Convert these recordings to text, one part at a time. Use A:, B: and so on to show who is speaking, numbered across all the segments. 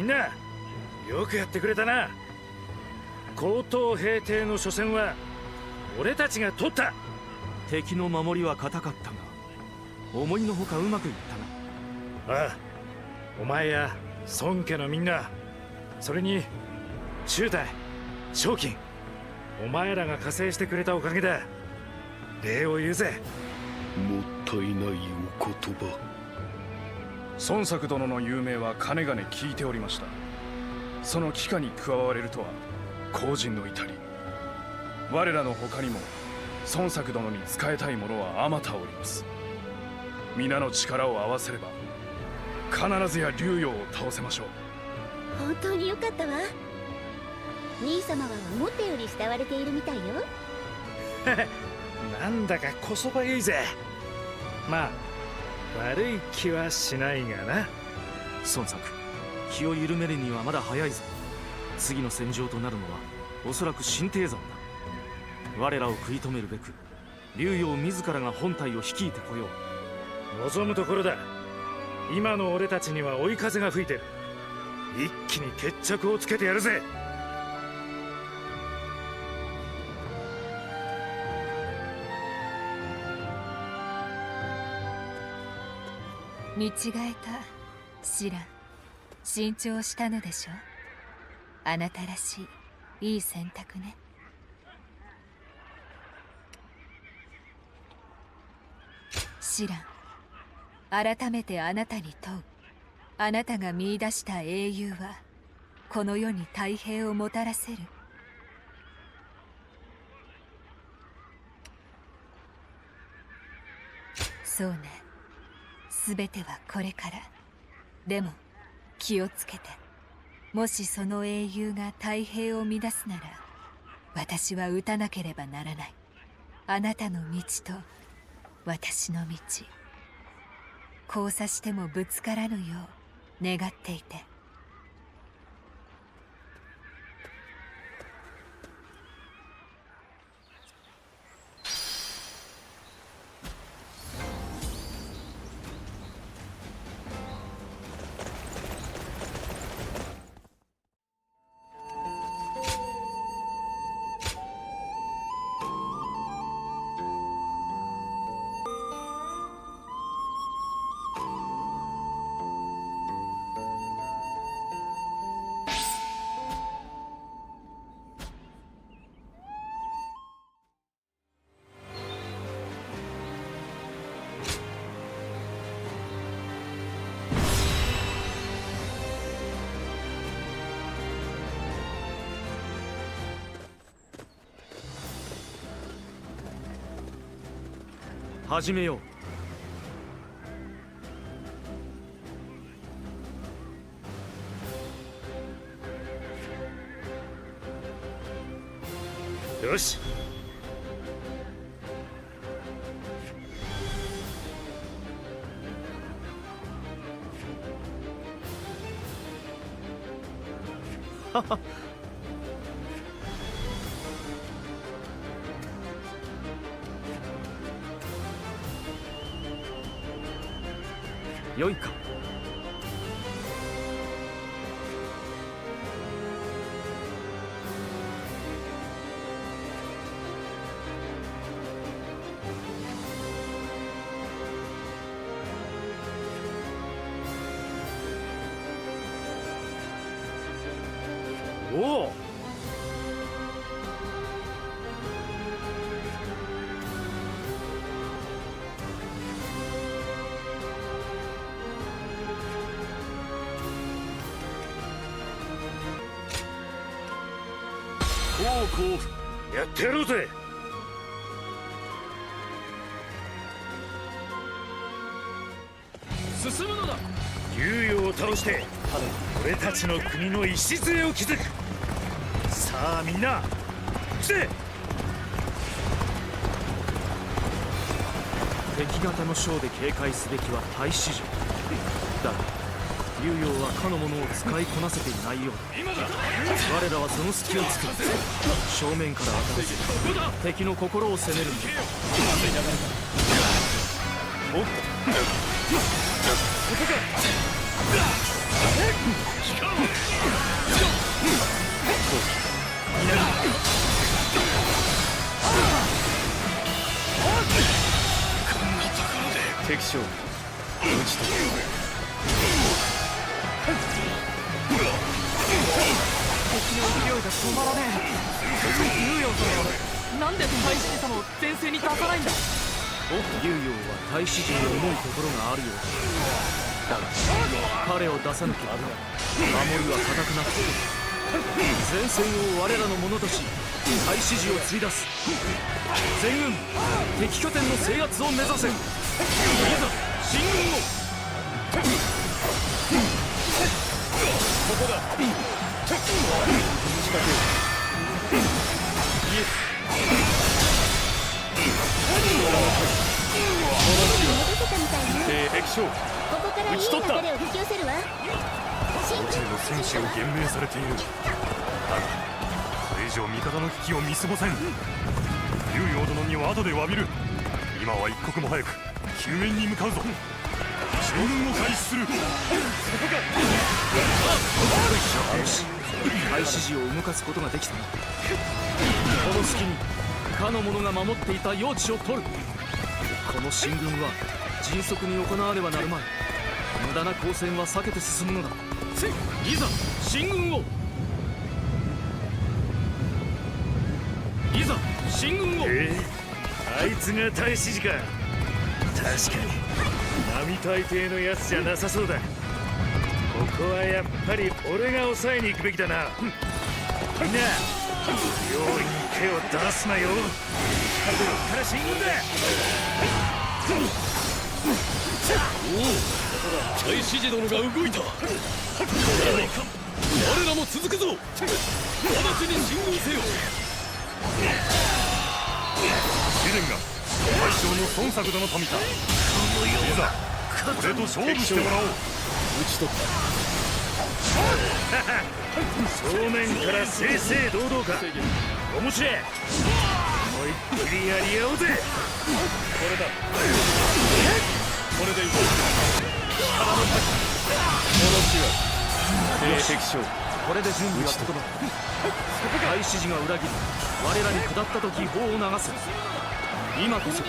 A: みんなよくやってくれたな。高等平定の初戦は俺たちが取った。
B: 敵の守りは固かったが思いのほかうまくいったな。
A: ああお前や孫家のみんなそれに中隊賞金お前らが加勢してくれたおかげだ。礼を言うぜ。
C: もったいないお言葉
D: 孫作殿の有名はかねがね聞いておりました。その帰化に加われるとは後人の至り。我らの他にも孫作殿に仕えたい者はあまたおります。皆の力を合わせれば必ずや竜陽を倒せましょう。
E: 本当によかったわ。兄様は思ったより慕われているみたいよ。
A: なんだかこそばゆいぜ。まあ悪い気はしないがな。
B: 孫作気を緩めるにはまだ早いぞ。次の戦場となるのはおそらく新帝山だ。我らを食い止めるべく竜陽自らが本体を率いてこよう。
A: 望むところだ。今の俺たちには追い風が吹いてる。一気に決着をつけてやるぜ
F: 見違えた。知らん。慎重したのでしょ？あなたらしい。いい選択ね。知らん。改めてあなたに問う。あなたが見出した英雄はこの世に太平をもたらせる。そうね。全てはこれから。でも気をつけて。もしその英雄が太平を乱すなら私は撃たなければならない。あなたの道と私の道。交差してもぶつからぬよう願っていて。
B: 始めよう。
A: よし。
B: 良いか。
C: 孝行
A: やってやろうぜ。
D: 進むのだ。
A: 竜陽を倒して俺たちの国の礎を築く。さあみんな来て
B: 敵方の将で警戒すべきは大使城。だが竜陽はかのものを使いこなせていないようだ。我らはその隙をつく。正面から当たらず敵の心を攻めるんだ。
A: おっ
B: とだが彼を出さなければ守りは固くなって前線を我らのものとし太子陣を継い出す。全軍敵拠点の制圧を目指せ。いざ進軍を。
E: 戻せたみたいね
G: 敵将
E: ここからいい流れを引き寄せるわ。進
H: 宇宙の戦士を厳命されている。だがこれ以上味方の危機を見過ごせん。竜陽殿には後で詫びる。今は一刻も早く救援に向かうぞ。進軍を開始する。
B: よし太子寺を動かすことができたな。この隙にかの者が守っていた用地を取る。この進軍は迅速に行わねばなるまい。無駄な交戦は避けて進むのだ。いざ進軍を。いざ進軍を。
H: ええ。あいつが太子寺か確かに。並大抵のやつじゃなさそうだ。ここはやっぱり俺が抑えに行くべきだな。みんな容易に手を出すなよ。こっから進軍だ。
I: おお大使寺殿が動いた我らも続くぞ直ちに進軍せよ
H: 試練が大将の孫作殿と見たいざ俺と勝負してもらおう。
I: 討ち取った
H: 正面から正々堂々か面白い思いっきりやり合おう。ぜ
G: これだでいこう敵将
B: これで準備は整った太子寺が裏切り我らに下った時砲を流す今こそ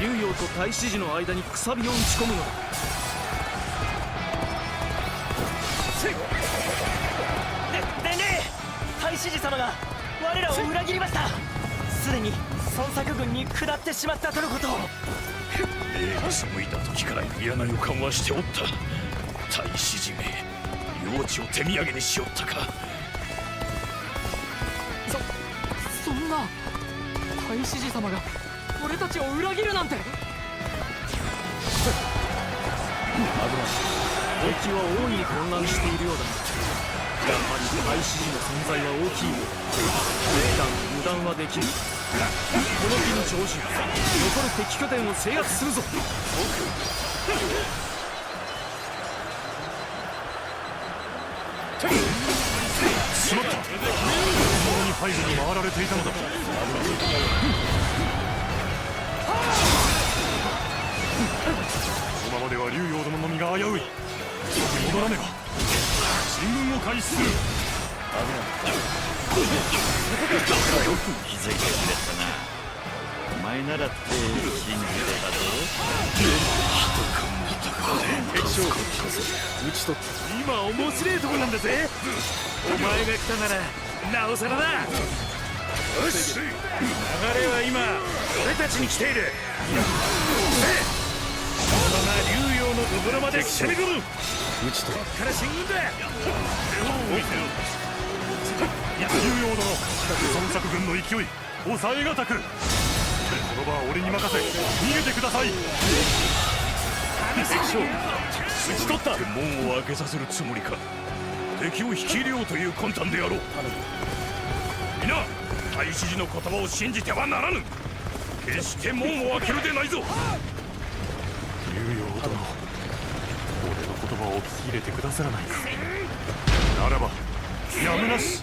B: 竜陽と太子寺の間にくさびを打ち込むのだ
J: ででね太子寺様が我らを裏切りました。すでに孫作軍に下ってしまったとのこと。
I: 目が背いた時から嫌な予感はしておった。大使寺め領地を手土産にしよったか。
K: そんな太子寺様が俺たちを裏切るなんて。
B: 敵は大いに混乱しているようだ。やはり太子寺の存在は大きい。だが油断はできぬこの日に長寿残る敵拠点を制圧するぞ。
H: しまった本物に背後に回られていたのだ。このままでは竜陽殿の身が危うい。戻らねば。進軍を開始する。
I: よく気づいてくれたなお前ならって信じてたぞ
G: 敵将討ち取った。
H: 今面白いとこなんだぜ。お前が来たならなおさらだ。よし流れは今俺たちに来ているこのまま竜陽のところまで攻め込む
G: 討ち取っ
H: から進軍だ竜陽殿孫作軍の勢い抑えがたく。この場は俺に任せ逃げてください。
I: 敵将討ち取った門を開けさせるつもりか。敵を引き入れようという魂胆であろう。皆太子寺の言葉を信じてはならぬ。決して門を開けるでないぞ。
H: 竜陽殿俺の言葉を聞き入れてくださらないか。ならばやむなし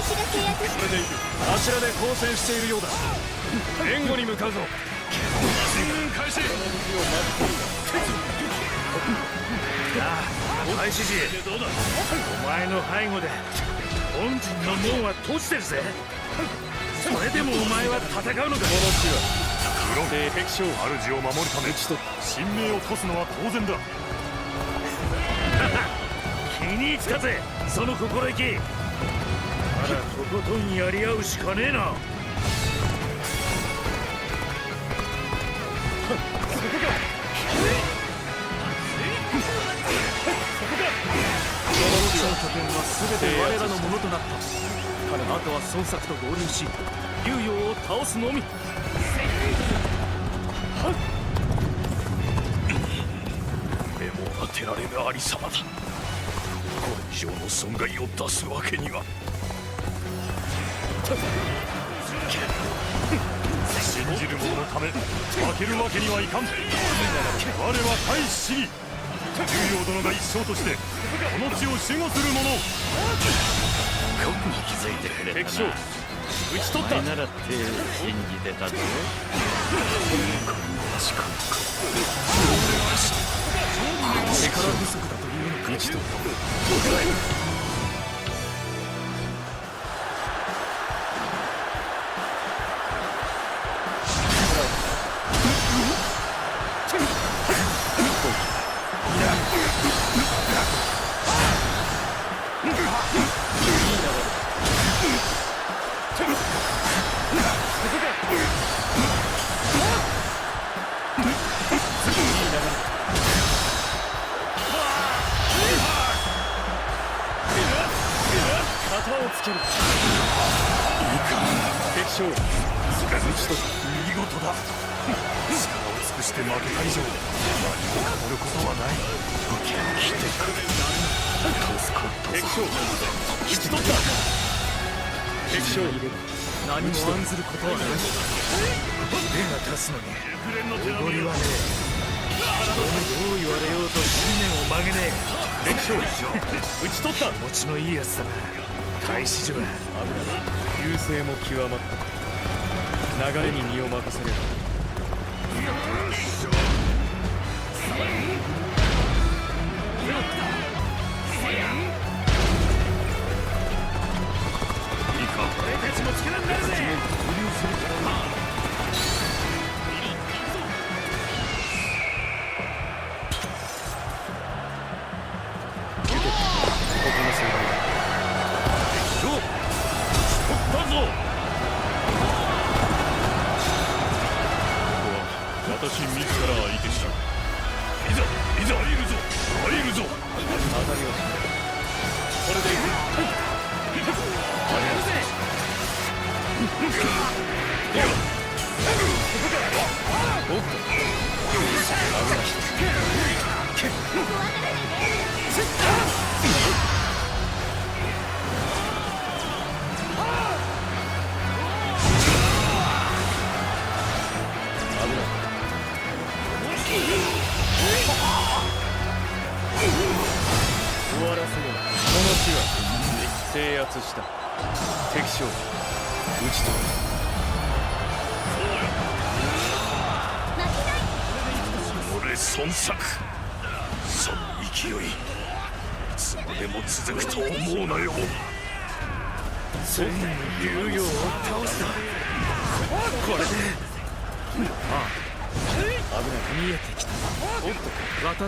E: 私が契約して
G: あちらで交戦しているようだ。援護に向かうぞ。進軍開始。
A: 大使寺お前の背後で本陣の門は閉じてるぜ。それでもお前は戦うのか
H: 無論
G: 敵将
H: 主を守るため。神明を通すのは当然だ
A: 気に入ったぜ。その心意気ことんやり合うしかねえな。その拠点は全て我らのものとなったあとは孫作と合流し竜陽を倒すのみ
I: 目も当てられぬありさまだこれ以上の損害を出すわけには
H: 信じる者のため負けるわけにはいかん。我は大使に。竜陽殿が一生としてこの地を守護する者。
I: 気づいてくれ
G: 敵将討ち取った。
I: ならって信じてたぞ
A: 力不足だというのか。
G: 一度旗をつける。敵将
H: 見事だ。力を尽くして負けた以上何も語ることはない。
G: 敵将引き取った敵将
A: 何も案ずることはない腕が立つのにおごりはねえどう言われようと信念を曲げねえ
G: 敵将討ち取った気
A: 持ちのいいやつだな大使女は
G: 優勢も極まった。流れに身を任せれば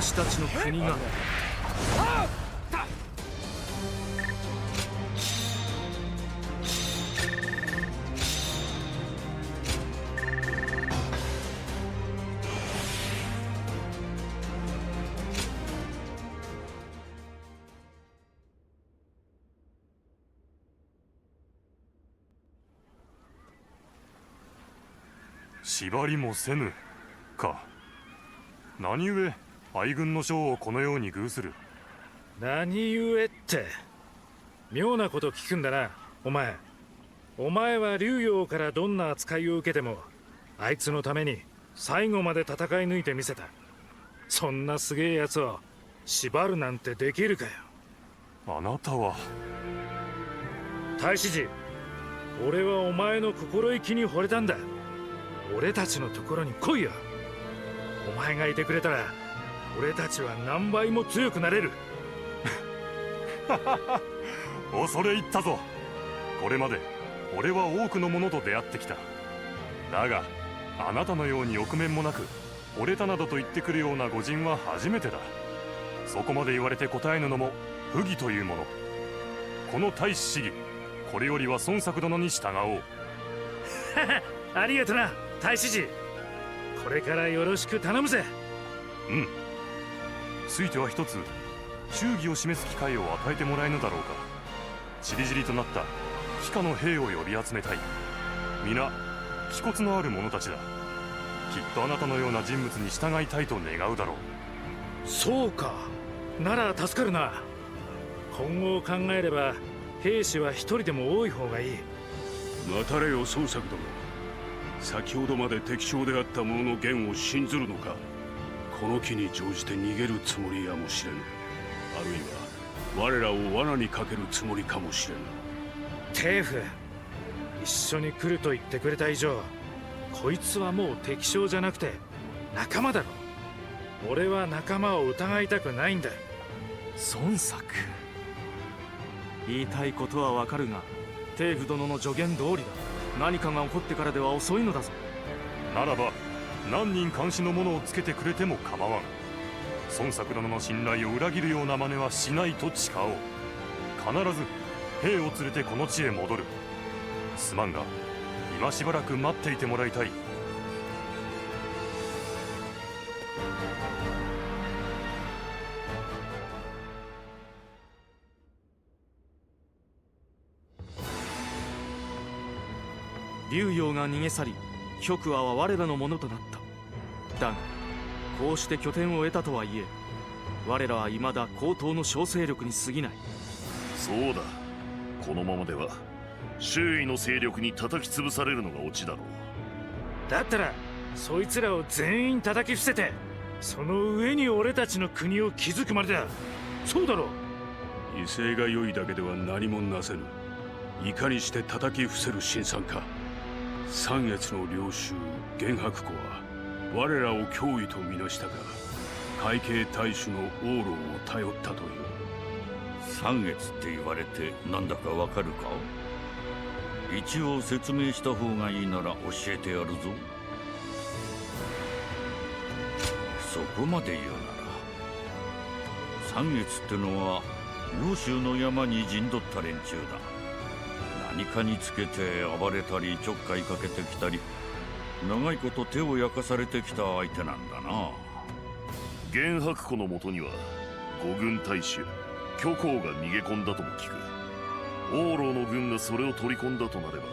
A: 私たちの国が。
H: 縛りもせぬか。何故愛軍の将をこのように遇する。
A: 何故って。妙なこと聞くんだなお前。お前は竜陽からどんな扱いを受けてもあいつのために最後まで戦い抜いてみせた。そんなすげえやつを縛るなんてできるかよ。
H: あなたは。
A: 太子寺俺はお前の心意気に惚れたんだ。俺たちのところに来いよ。お前がいてくれたら俺たちは何倍も強くなれる。
H: 恐れ入ったぞ。これまで俺は多くの者と出会ってきた。だがあなたのように臆面もなく惚れたなどと言ってくるような御人は初めてだ。そこまで言われて答えぬのも不義というもの。この大使市議これよりは孫作殿に従おう。
A: ありがとな太子寺これからよろしく頼むぜ。
H: うんついては一つ忠義を示す機会を与えてもらえぬだろうか。散り散りとなった帰化の兵を呼び集めたい。皆気骨のある者たちだ。きっとあなたのような人物に従いたいと願うだろう。
A: そうか。なら助かるな。今後を考えれば兵士は一人でも多い方がいい。
L: 待たれよ孫作殿先ほどまで敵将であった者の言を信ずるのかこの機に乗じて逃げるつもりやもしれぬ。あるいは我らを罠にかけるつもりかもしれぬ。
A: テーフ一緒に来ると言ってくれた以上こいつはもう敵将じゃなくて仲間だろ。俺は仲間を疑いたくないんだ。
B: 孫作言いたいことはわかるがテーフ殿の助言通りだ。何かが起こってからでは遅いのだぞ。
H: ならば何人監視の者をつけてくれても構わん。孫作殿の信頼を裏切るような真似はしないと誓おう。必ず兵を連れてこの地へ戻る。すまんが今しばらく待っていてもらいたい。
B: 竜陽が逃げ去り極亜は我らのものとなった。だがこうして拠点を得たとはいえ我らは未だ高等の小勢力に過ぎない。
L: そうだ。このままでは周囲の勢力に叩き潰されるのがオチだろう。
A: だったらそいつらを全員叩き伏せてその上に俺たちの国を築くまでだ。そうだろ
L: 威勢が良いだけでは何もなせぬ。いかにして叩き伏せる辛酸か三越の領主玄白子は我らを脅威とみなしたが会計大使の往路を頼ったという。
M: 三月って言われてなんだかわかるか？一応説明した方がいいなら教えてやるぞ。そこまで言うなら三月ってのは領州の山に陣取った連中だ。何かにつけて暴れたりちょっかいかけてきたり長いこと手を焼かされてきた相手なんだな。
L: 玄白子のもとには五軍大使虚構が逃げ込んだとも聞く。王老の軍がそれを取り込んだとなれば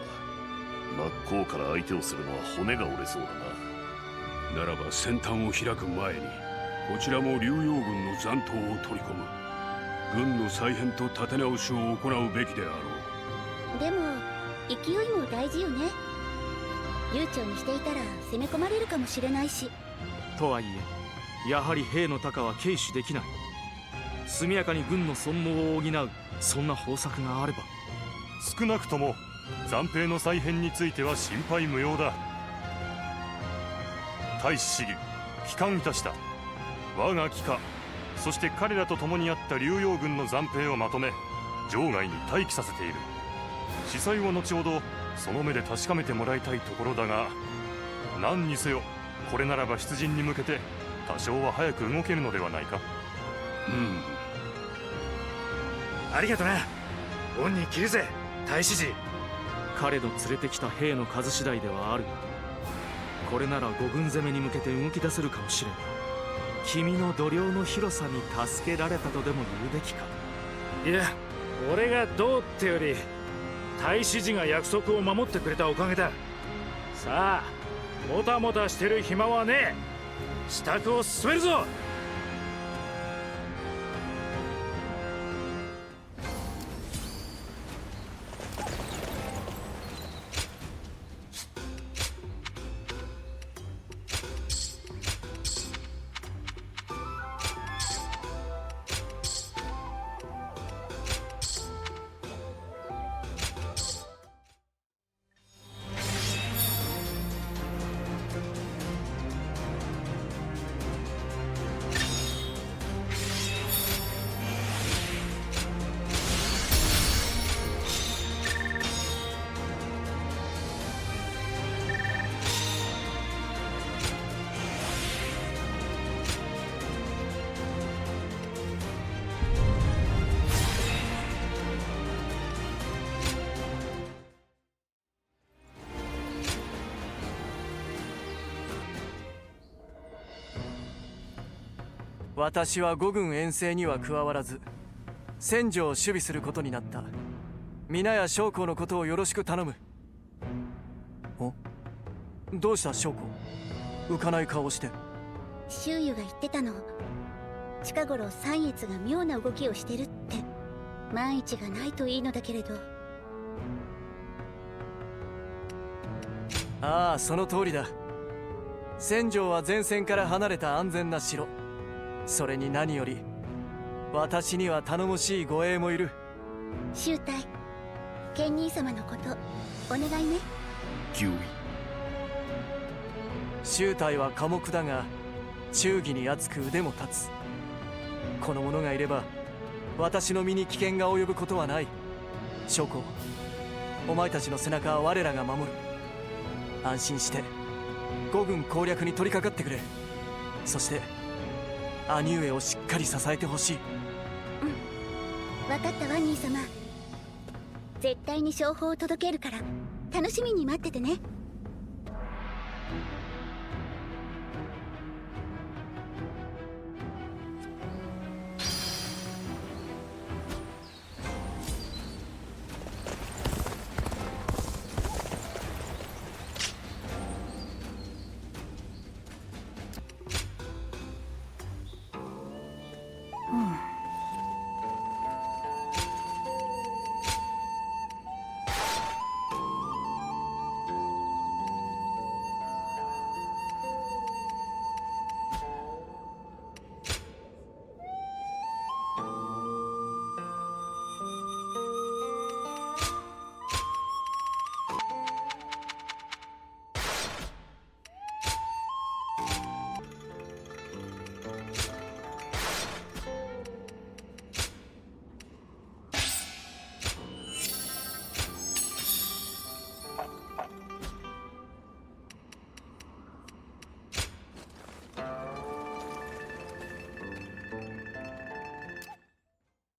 L: 真っ向から相手をするのは骨が折れそうだな。ならば先端を開く前にこちらも竜陽軍の残党を取り込む。軍の再編と立て直しを行うべきであろう
E: でも勢いも大事よね。悠長にしていたら攻め込まれるかもしれないし。
B: とはいえやはり兵の高は軽視できない。速やかに軍の損耗を補うそんな方策があれば。
H: 少なくとも残兵の再編については心配無用だ。大使市議帰還いたした。我が帰化そして彼らと共にあった竜陽軍の残兵をまとめ場外に待機させている司祭は後ほどその目で確かめてもらいたいところだが何にせよこれならば出陣に向けて多少は早く動けるのではないか。
L: うん。
A: ありがとな。恩に着るぜ。太子寺
B: 彼の連れてきた兵の数次第ではある。がこれなら五軍攻めに向けて動き出せるかもしれん。君の度量の広さに助けられたとでも言うべきか。
A: いや俺がどうってより大使寺が約束を守ってくれたおかげだ。さあもたもたしてる暇はねえ。支度を進めるぞ。
N: 私は五軍遠征には加わらず戦場を守備することになった。皆や将校のことをよろしく頼む。お？どうした将校？浮かない顔をして。
E: 周囲が言ってたの。近頃三越が妙な動きをしてるって。万一がないといいのだけれど。
N: ああその通りだ。戦場は前線から離れた安全な城それに何より私には頼もしい護衛もいる。
E: 周隊。ケン兄様のことお願いね。
L: キウイ
N: 周隊は寡黙だが忠義に厚く腕も立つ。この者がいれば私の身に危険が及ぶことはない。将校お前たちの背中は我らが守る。安心して五軍攻略に取り掛かってくれ。そして兄上をしっかり支えてほしい。
E: 分かったワニー様。絶対に情報を届けるから。楽しみに待っててね。